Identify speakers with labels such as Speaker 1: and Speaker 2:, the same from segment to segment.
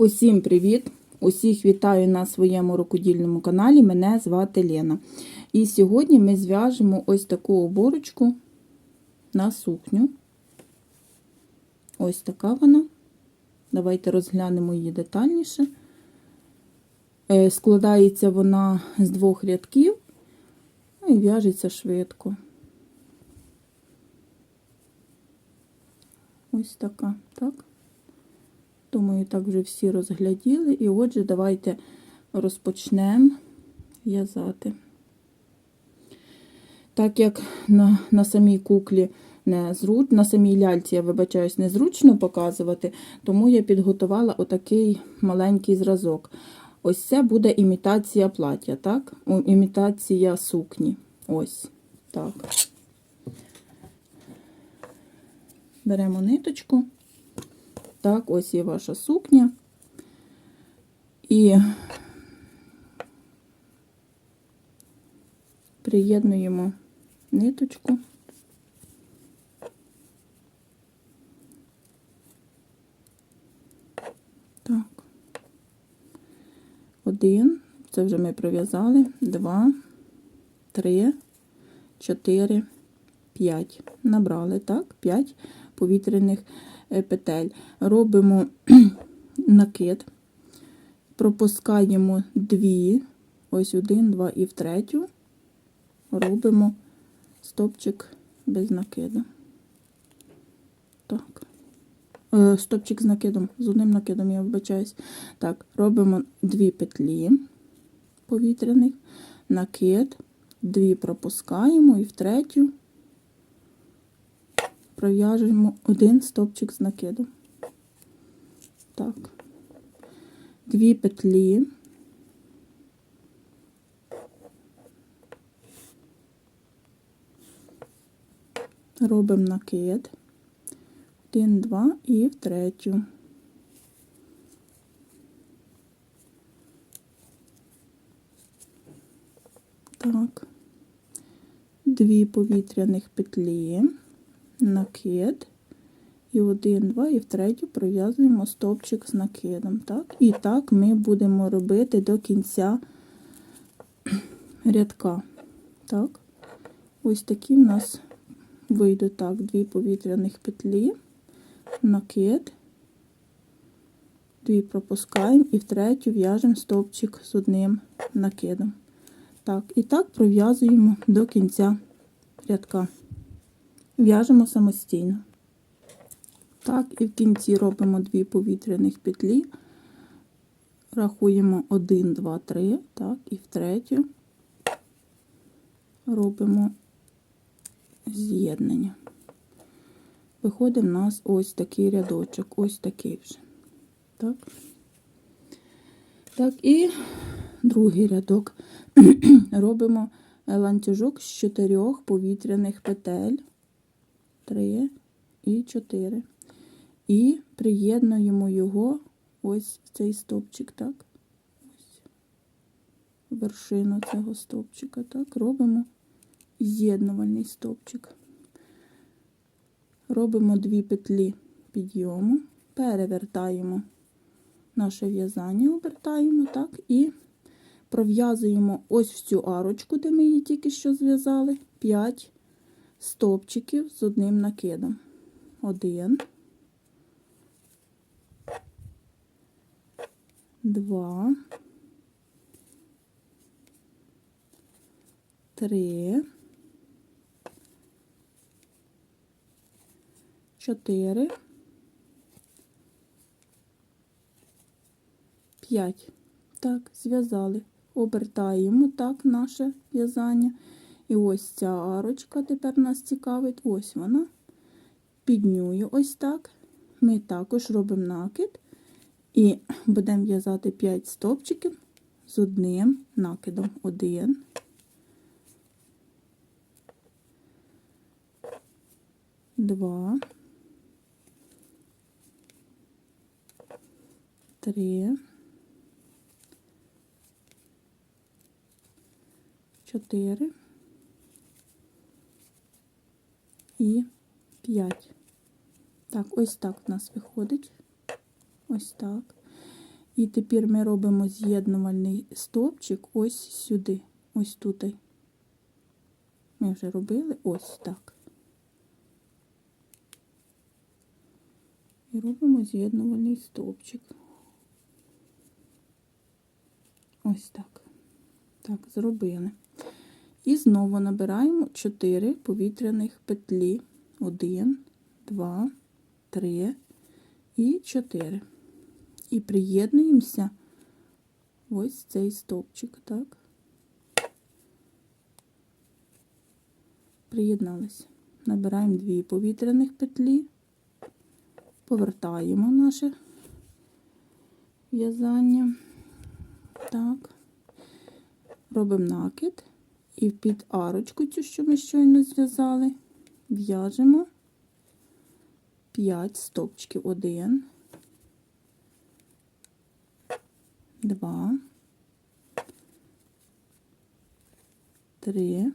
Speaker 1: Усім привіт! Усіх вітаю на своєму рукодільному каналі. Мене звати Лена. І сьогодні ми зв'яжемо ось таку оборочку на сукню. Ось така вона. Давайте розглянемо її детальніше. Е, Складається вона з двох рядків ну і в'яжеться швидко. Ось така, так? Думаю, так вже всі розгляділи. І отже, давайте розпочнемо в'язати. Так як на на самій куклі не на самій ляльці, я вибачаюсь, незручно показувати, тому я підготувала отакий маленький зразок. Ось це буде імітація плаття, так? Імітація сукні. Ось так. Беремо ниточку. Так, ось є ваша сукня. І приєднуємо ниточку. Так. Один, це вже ми пров'язали, два, три, чотири, п'ять. Набрали, так, п'ять повітряних петель. Робимо накид, пропускаємо дві, ось один, два і в третю, робимо стопчик без накиду. Так. Е, стопчик з накидом, з одним накидом, я вибачаюсь. Так, робимо дві петлі повітряних, накид, дві пропускаємо і в третю пров'яжемо один стовпчик з накидом. Так, дві петлі. Робимо накид. Один, два і в третю. Так, дві повітряних петлі накид. І один, два, і в третю пров'язуємо стовпчик з накидом. Так? І так ми будемо робити до кінця рядка. Так? Ось такі в нас вийдуть так, дві повітряних петлі, накид, дві пропускаємо і в третю в'яжемо стовпчик з одним накидом. Так, і так пров'язуємо до кінця рядка в'яжемо самостійно. Так, і в кінці робимо дві повітряних петлі, рахуємо 1, 2, 3, так, і в третю робимо з'єднання. Виходить в нас ось такий рядочок, ось такий вже. Так, так і другий рядок робимо ланцюжок з чотирьох повітряних петель. 3 і 4. І приєднуємо його ось цей стовпчик, так? Ось вершину цього стовпчика, так, робимо з'єднувальний стовпчик. Робимо дві петлі підйому, перевертаємо наше в'язання, обертаємо, так, і пров'язуємо ось в цю арочку, де ми її тільки що зв'язали, 5 стовпчиків з одним накидом. Один, два, три, чотири, п'ять. Так, зв'язали. Обертаємо так наше в'язання. І ось ця арочка тепер нас цікавить. Ось вона. Піднюю ось так. Ми також робимо накид і будемо в'язати 5 стовпчиків з одним накидом. Один. Два. Три. Чотири. І 5. Так, ось так в нас виходить. Ось так. І тепер ми робимо з'єднувальний стовпчик ось сюди, ось тут. Ми вже робили ось так. І робимо з'єднувальний стовпчик. Ось так. Так, зробили. І знову набираємо 4 повітряних петлі. 1, 2, 3 і 4. І приєднуємося ось цей стовпчик, так? Приєдналися. Набираємо 2 повітряних петлі, повертаємо наше в'язання. Так, робимо накид і під арочку, цю, що ми щойно зв'язали, в'яжемо 5 стовпчиків. 1, 2, 3,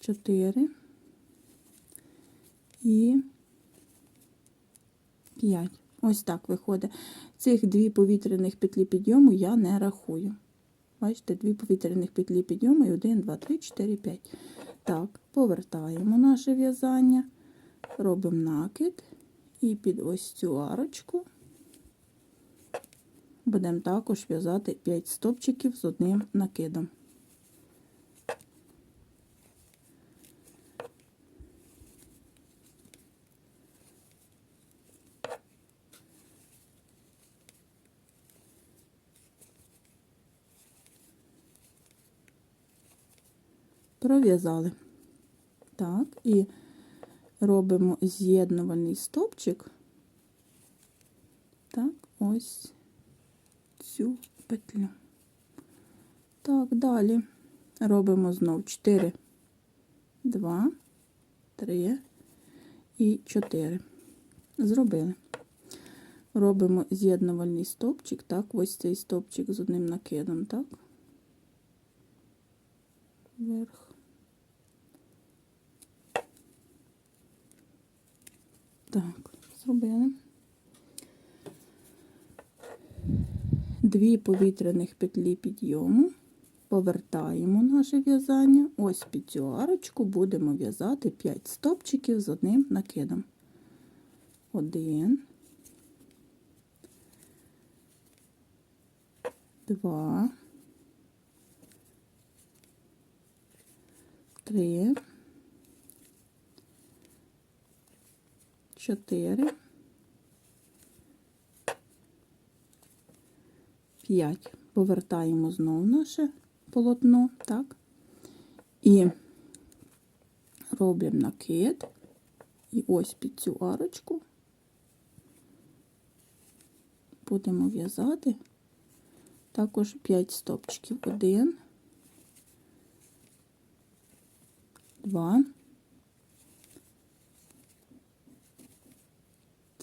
Speaker 1: 4 і 5. Ось так виходить. Цих дві повітряних петлі підйому я не рахую. Бачите, дві повітряних петлі підйому і 1, 2, 3, 4, 5. Так, повертаємо наше в'язання, робимо накид і під ось цю арочку будемо також в'язати 5 стопчиків з одним накидом. Пров'язали. Так, і робимо з'єднувальний стовпчик. Так, ось цю петлю. Так, далі робимо знов 4, 2, 3 і 4. Зробили. Робимо з'єднувальний стовпчик, так, ось цей стовпчик з одним накидом, так, вверх. Так, зробили. Дві повітряних петлі підйому, повертаємо наше в'язання. Ось під цю арочку будемо в'язати 5 стопчиків з одним накидом. Один, два, три. 4, 5. Повертаємо знову наше полотно, так, і робимо накид, і ось під цю арочку будемо в'язати також 5 стопчиків. 1, 2,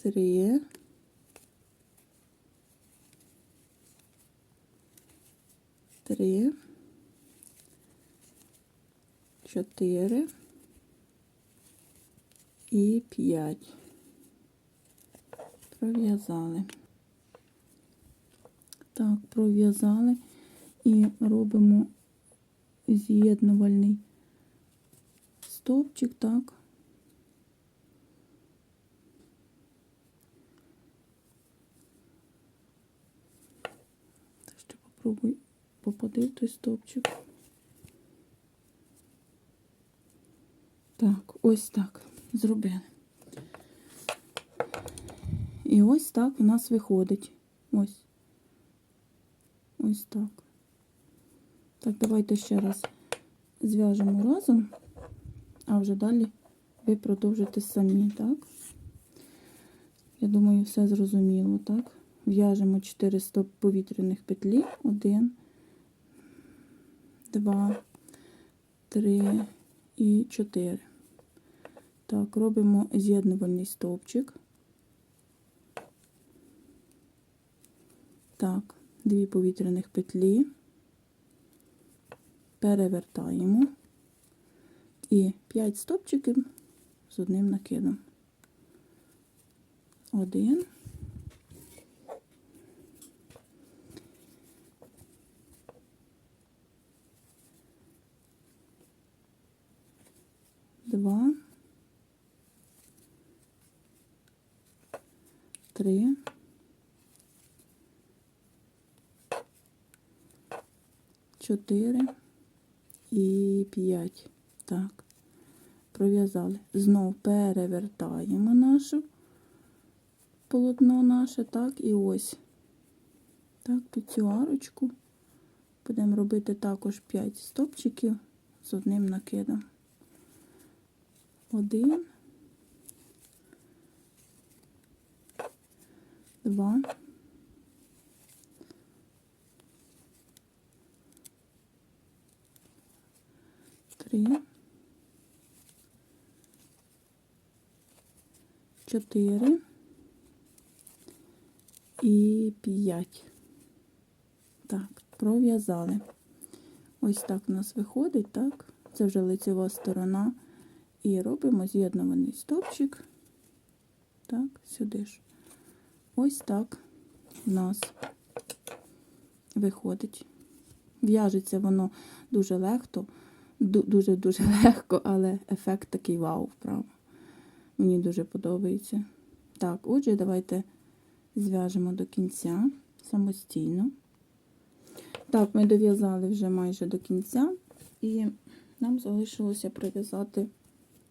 Speaker 1: три, три, чотири і п'ять. Пров'язали. Так, пров'язали і робимо з'єднувальний стовпчик, так. Ще попробуй попади в той стовпчик. Так, ось так зробили. І ось так у нас виходить. Ось. Ось так. Так, давайте ще раз зв'яжемо разом, а вже далі ви продовжите самі, так? Я думаю, все зрозуміло, так? В'яжемо 4 стоп повітряних петлі. 1, 2, 3 і 4. Так, робимо з'єднувальний стовпчик. Так, дві повітряних петлі, перевертаємо і 5 стопчиків з одним накидом. Один. Два. Три. Чотири і п'ять. Так, пров'язали. Знов перевертаємо нашу полотно наше, так, і ось. Так, під цю арочку будемо робити також 5 стопчиків з одним накидом. Один. Два. Три. Чотири. І п'ять. Так, пров'язали. Ось так у нас виходить, так? Це вже лицева сторона. І робимо з'єднуваний стовпчик. Так, сюди ж. Ось так у нас виходить. В'яжеться воно дуже легко, дуже-дуже легко, але ефект такий вау, вправо. Мені дуже подобається. Так, отже, давайте зв'яжемо до кінця самостійно. Так, ми дов'язали вже майже до кінця, і нам залишилося прив'язати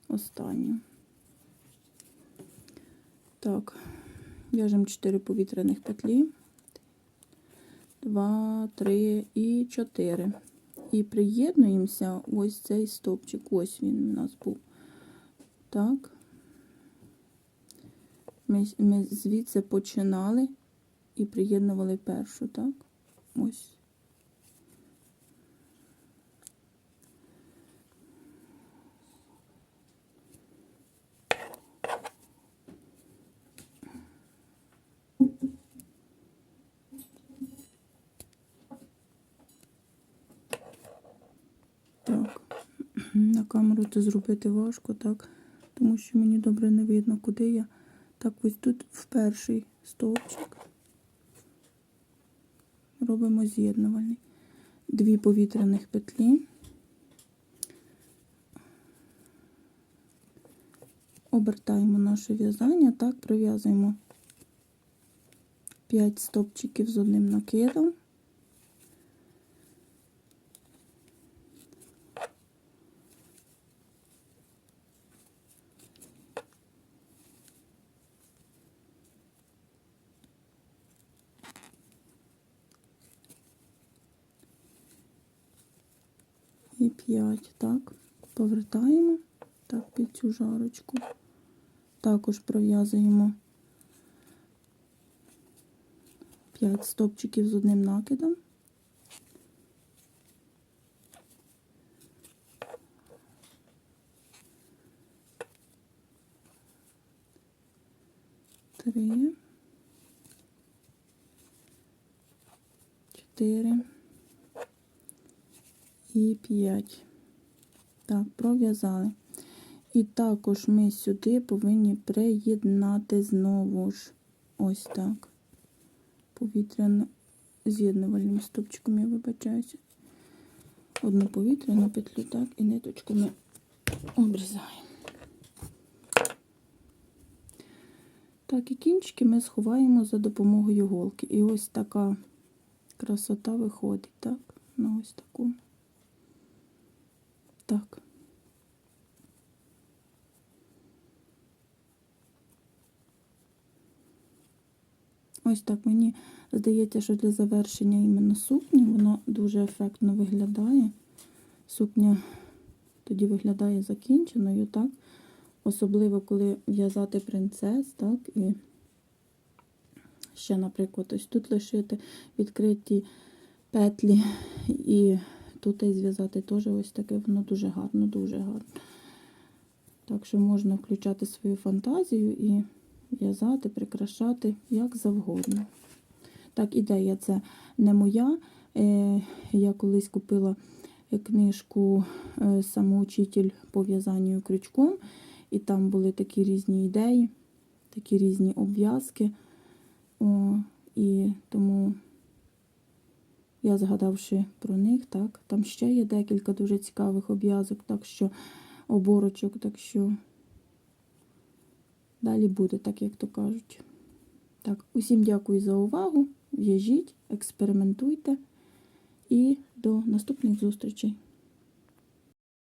Speaker 1: останню. Так, в'яжемо 4 повітряних петлі. 2, 3 і 4. І приєднуємося ось цей стовпчик. Ось він у нас був. Так. Ми, ми звідси починали і приєднували першу, так? Ось. Так, на камеру це зробити важко, так? Тому що мені добре не видно, куди я. Так, ось тут в перший стовпчик робимо з'єднувальний. Дві повітряних петлі. Обертаємо наше в'язання, так, пров'язуємо 5 стовпчиків з одним накидом. І 5, так, повертаємо так під цю жарочку. Також пров'язуємо 5 стопчиків з одним накидом. Три, чотири і 5. Так, пров'язали. І також ми сюди повинні приєднати знову ж ось так. Повітряно з'єднувальним стопчиком, я вибачаюся. Одну повітряну петлю, так, і ниточку ми обрізаємо. Так, і кінчики ми сховаємо за допомогою голки. І ось така красота виходить, так, на ось таку. Так. Ось так мені здається, що для завершення іменно сукні воно дуже ефектно виглядає. Сукня тоді виглядає закінченою, так? Особливо, коли в'язати принцес, так, і ще, наприклад, ось тут лишити відкриті петлі і тут і зв'язати теж ось таке, воно дуже гарно, дуже гарно. Так що можна включати свою фантазію і в'язати, прикрашати як завгодно. Так, ідея це не моя. Е, Я колись купила книжку е, Самоучитель по в'язанню крючком, і там були такі різні ідеї. такі різні обв'язки. І тому я згадавши про них, так, там ще є декілька дуже цікавих обв'язок, так що оборочок, так що далі буде, так як то кажуть. Так, усім дякую за увагу. В'яжіть, експериментуйте і до наступних зустрічей.